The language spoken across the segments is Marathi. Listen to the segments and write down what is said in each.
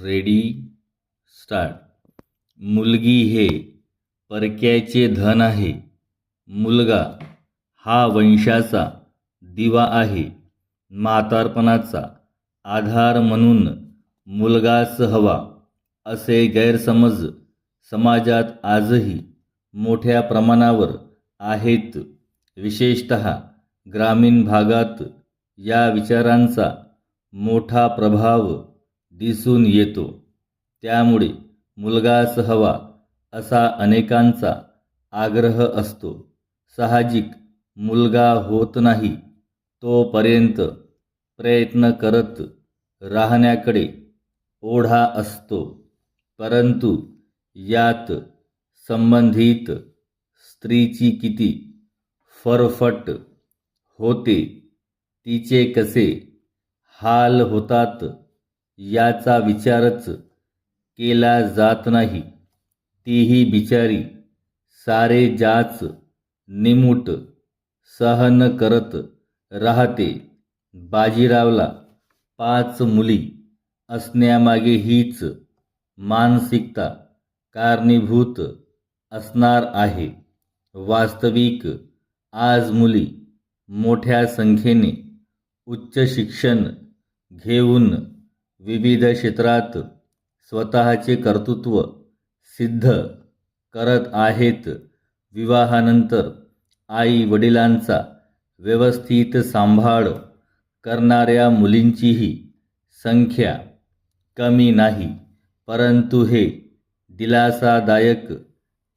Ready start. मुलगी हे परक्याचे धन आहे. मुलगा हा वंशाचा दिवा आहे. म्हातारपणाचा आधार म्हणून मुलगाच हवा असे गैरसमज समाजात आजही मोठ्या प्रमाणावर आहेत. विशेषत ग्रामीण भागात या विचारांचा मोठा प्रभाव दिसून येतो. त्यामुळे मुलगाच हवा असा अनेकांचा आग्रह असतो. साहजिक मुलगा होत नाही तोपर्यंत प्रयत्न करत राहण्याकडे ओढा असतो. परंतु यात संबंधित स्त्रीची किती फरफट होते तिचे कसे हाल होतात याचा विचारच केला जात नाही. तीही बिचारी सारे जाच निमूट सहन करत राहते. बाजीरावला पाच मुली असण्यामागे हीच मानसिकता कारणीभूत असणार आहे. वास्तविक आज मुली मोठ्या संख्येने उच्च शिक्षण घेऊन विविध क्षेत्रात स्वतःचे कर्तृत्व सिद्ध करत आहेत. विवाहानंतर आई वडिलांचा व्यवस्थित सांभाळ करणाऱ्या मुलींचीही संख्या कमी नाही परंतु हे दिलासादायक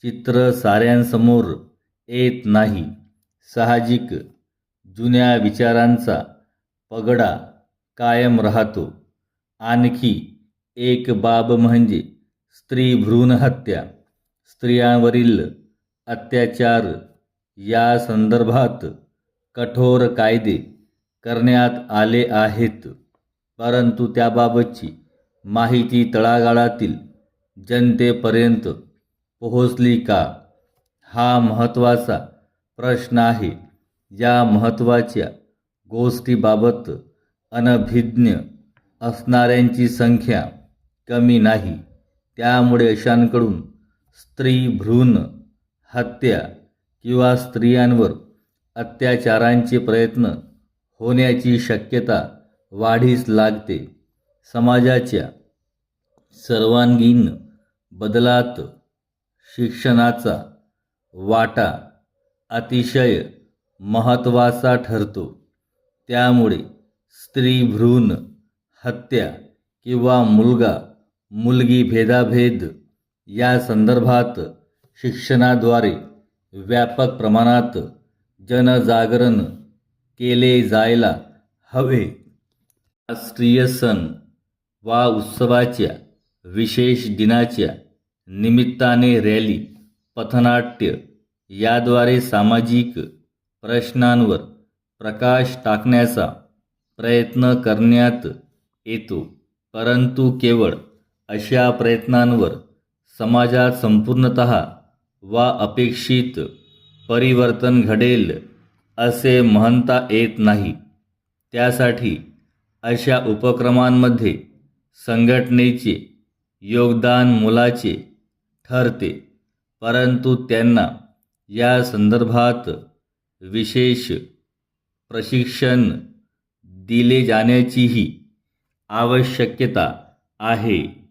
चित्र साऱ्यांसमोर येत नाही. साहजिक जुन्या विचारांचा पगडा कायम राहतो. आणखी एक बाब म्हणजे स्त्री भ्रूण हत्या स्त्रियांवरील अत्याचार या संदर्भात कठोर कायदे करण्यात आले आहेत. परंतु त्याबाबतची माहिती तळागाळातील जनतेपर्यंत पोहोचली का? हा महत्त्वाचा प्रश्न आहे. या महत्त्वाच्या गोष्टीबाबत अनभिज्ञ असणाऱ्यांची संख्या कमी नाही. त्यामुळे अशांकडून स्त्री भ्रूण हत्या किंवा स्त्रियांवर अत्याचारांचे प्रयत्न होण्याची शक्यता वाढीस लागते. समाजाच्या सर्वांगीण बदलात शिक्षणाचा वाटा अतिशय महत्त्वाचा ठरतो. त्यामुळे स्त्री भ्रूण हत्या किंवा मुलगा मुलगी भेदाभेद या संदर्भात शिक्षणाद्वारे व्यापक प्रमाणात जनजागरण केले जायला हवे. राष्ट्रीय सण वा उत्सवाच्या विशेष दिनाच्या निमित्ताने रॅली पथनाट्य याद्वारे सामाजिक प्रश्नांवर प्रकाश टाकण्याचा प्रयत्न करण्यात येतो. परंतु केवळ अशा प्रयत्नांवर समाजात संपूर्णत वा अपेक्षित परिवर्तन घडेल असे म्हणता येत नाही. त्यासाठी अशा उपक्रमांमध्ये संघटनेचे योगदान मोलाचे ठरते परंतु त्यांना या संदर्भात विशेष प्रशिक्षण दिले जाण्याचीही आवश्यकता आहे.